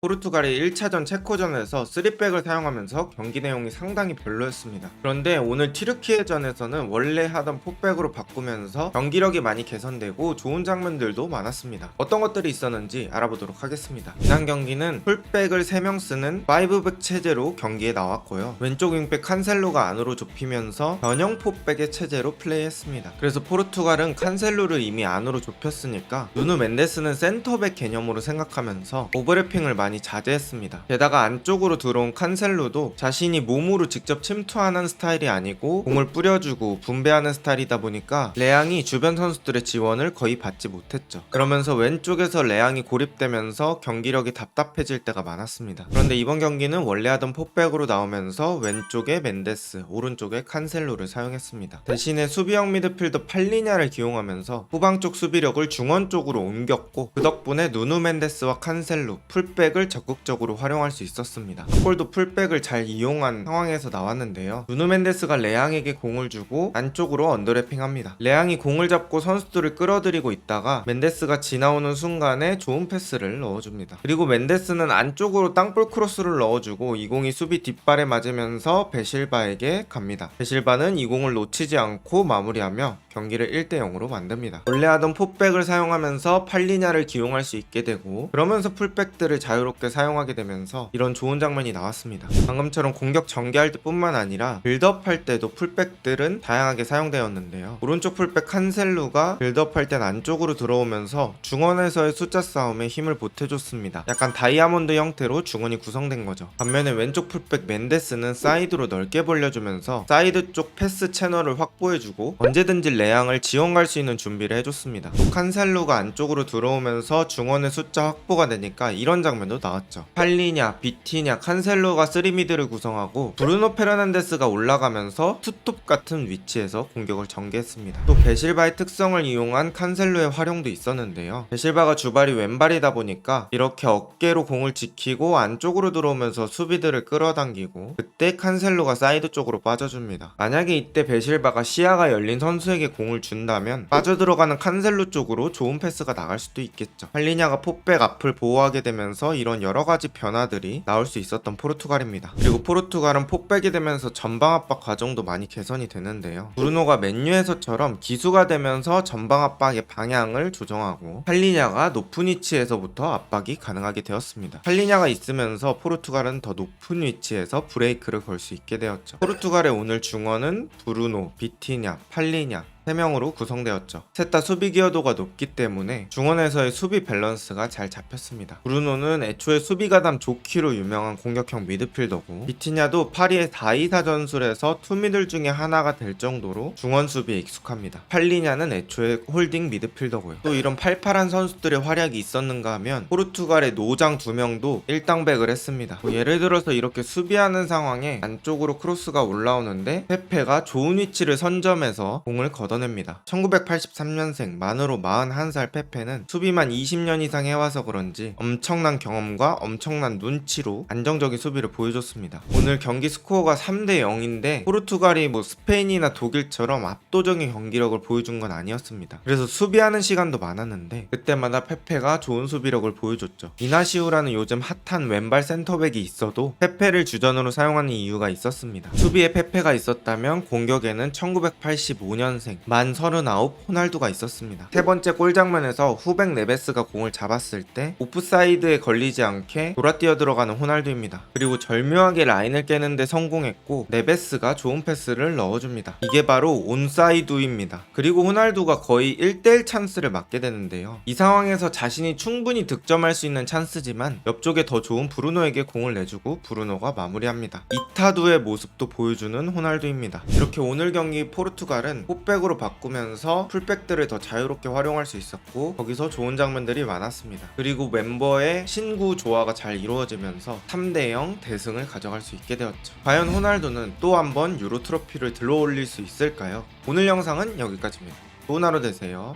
포르투갈이 1차전 체코전에서 3백을 사용하면서 경기 내용이 상당히 별로였습니다. 그런데 오늘 티르키예전에서는 원래 하던 4백으로 바꾸면서 경기력이 많이 개선되고 좋은 장면들도 많았습니다. 어떤 것들이 있었는지 알아보도록 하겠습니다. 지난 경기는 풀백을 3명 쓰는 5백 체제로 경기에 나왔고요. 왼쪽 윙백 칸셀로가 안으로 좁히면서 변형 4백의 체제로 플레이했습니다. 그래서 포르투갈은 칸셀로를 이미 안으로 좁혔으니까 누누 멘데스는 센터백 개념으로 생각하면서 오버래핑을 많이 자제했습니다. 게다가 안쪽으로 들어온 칸셀로도 자신이 몸으로 직접 침투하는 스타일이 아니고 공을 뿌려주고 분배하는 스타일이다 보니까 레앙이 주변 선수들의 지원을 거의 받지 못했죠. 그러면서 왼쪽에서 레앙이 고립되면서 경기력이 답답해질 때가 많았습니다. 그런데 이번 경기는 원래 하던 포백으로 나오면서 왼쪽에 멘데스, 오른쪽에 칸셀로를 사용했습니다. 대신에 수비형 미드필더 팔리냐를 기용하면서 후방 쪽 수비력을 중원 쪽으로 옮겼고 그 덕분에 누누 멘데스와 칸셀로, 풀백을 적극적으로 활용할 수 있었습니다. 골도 풀백을 잘 이용한 상황에서 나왔는데요. 누누 멘데스가 레앙에게 공을 주고 안쪽으로 언더래핑합니다. 레앙이 공을 잡고 선수들을 끌어들이고 있다가 멘데스가 지나오는 순간에 좋은 패스를 넣어줍니다. 그리고 멘데스는 안쪽으로 땅볼 크로스를 넣어주고 이 공이 수비 뒷발에 맞으면서 베실바에게 갑니다. 베실바는 이 공을 놓치지 않고 마무리하며 경기를 1대 0으로 만듭니다. 원래 하던 포백을 사용하면서 팔리냐를 기용할 수 있게 되고 그러면서 풀백들을 자유롭게 사용하게 되면서 이런 좋은 장면이 나왔습니다. 방금처럼 공격 전개할 때뿐만 아니라 빌드업할 때도 풀백들은 다양하게 사용되었는데요. 오른쪽 풀백 칸셀루가 빌드업할 땐 안쪽으로 들어오면서 중원에서의 숫자 싸움에 힘을 보태줬습니다. 약간 다이아몬드 형태로 중원이 구성된 거죠. 반면에 왼쪽 풀백 멘데스는 사이드로 넓게 벌려주면서 사이드 쪽 패스 채널을 확보해주고 언제든지 레앙을 지원 갈 수 있는 준비를 해줬습니다. 또 칸셀루가 안쪽으로 들어오면서 중원의 숫자 확보가 되니까 이런 장면도 나왔죠. 팔리냐, 비티냐, 칸셀루가 3미드를 구성하고 브루노 페르난데스가 올라가면서 투톱 같은 위치에서 공격을 전개했습니다. 또 베실바의 특성을 이용한 칸셀루의 활용도 있었는데요. 베실바가 주발이 왼발이다 보니까 이렇게 어깨로 공을 지키고 안쪽으로 들어오면서 수비들을 끌어당기고 그때 칸셀루가 사이드 쪽으로 빠져줍니다. 만약에 이때 베실바가 시야가 열린 선수에게 공을 준다면 빠져들어가는 칸셀루 쪽으로 좋은 패스가 나갈 수도 있겠죠. 팔리냐가 포백 앞을 보호하게 되면서 이런 여러 가지 변화들이 나올 수 있었던 포르투갈입니다. 그리고 포르투갈은 포백이 되면서 전방 압박 과정도 많이 개선이 되는데요. 브루노가 맨유에서처럼 기수가 되면서 전방 압박의 방향을 조정하고 팔리냐가 높은 위치에서부터 압박이 가능하게 되었습니다. 팔리냐가 있으면서 포르투갈은 더 높은 위치에서 브레이크를 걸 수 있게 되었죠. 포르투갈의 오늘 중원은 브루노, 비티냐, 팔리냐 3명으로 구성되었죠. 셋 다 수비 기여도가 높기 때문에 중원에서의 수비 밸런스가 잘 잡혔습니다. 브루노는 애초에 수비 가담 좋기로 유명한 공격형 미드필더고 비티냐도 파리의 4-2-4 전술에서 투미들 중에 하나가 될 정도로 중원 수비에 익숙합니다. 팔리냐는 애초에 홀딩 미드필더고요. 또 이런 팔팔한 선수들의 활약이 있었는가 하면 포르투갈의 노장 두 명도 일당백을 했습니다. 뭐 예를 들어서 이렇게 수비하는 상황에 안쪽으로 크로스가 올라오는데 페페가 좋은 위치를 선점해서 공을 걷어 냅니다. 1983년생 만으로 41살 페페는 수비만 20년 이상 해와서 그런지 엄청난 경험과 엄청난 눈치로 안정적인 수비를 보여줬습니다. 오늘 경기 스코어가 3대 0인데 포르투갈이 뭐 스페인이나 독일처럼 압도적인 경기력을 보여준 건 아니었습니다. 그래서 수비하는 시간도 많았는데 그때마다 페페가 좋은 수비력을 보여줬죠. 이나시우라는 요즘 핫한 왼발 센터백이 있어도 페페를 주전으로 사용하는 이유가 있었습니다. 수비에 페페가 있었다면 공격에는 1985년생 만 39 호날두가 있었습니다. 세 번째 골 장면에서 후백 네베스가 공을 잡았을 때 오프사이드에 걸리지 않게 돌아 뛰어 들어가는 호날두입니다. 그리고 절묘하게 라인을 깨는데 성공했고 네베스가 좋은 패스를 넣어줍니다. 이게 바로 온사이드입니다. 그리고 호날두가 거의 1대1 찬스를 맞게 되는데요. 이 상황에서 자신이 충분히 득점할 수 있는 찬스지만 옆쪽에 더 좋은 브루노에게 공을 내주고 브루노가 마무리합니다. 이타두의 모습도 보여주는 호날두입니다. 이렇게 오늘 경기 포르투갈은 포백으로 바꾸면서 풀백들을 더 자유롭게 활용할 수 있었고 거기서 좋은 장면들이 많았습니다. 그리고 멤버의 신구 조화가 잘 이루어지면서 3대0 대승을 가져갈 수 있게 되었죠. 과연 호날두는 또 한 번 유로 트로피를 들어올릴 수 있을까요? 오늘 영상은 여기까지입니다. 좋은 하루 되세요.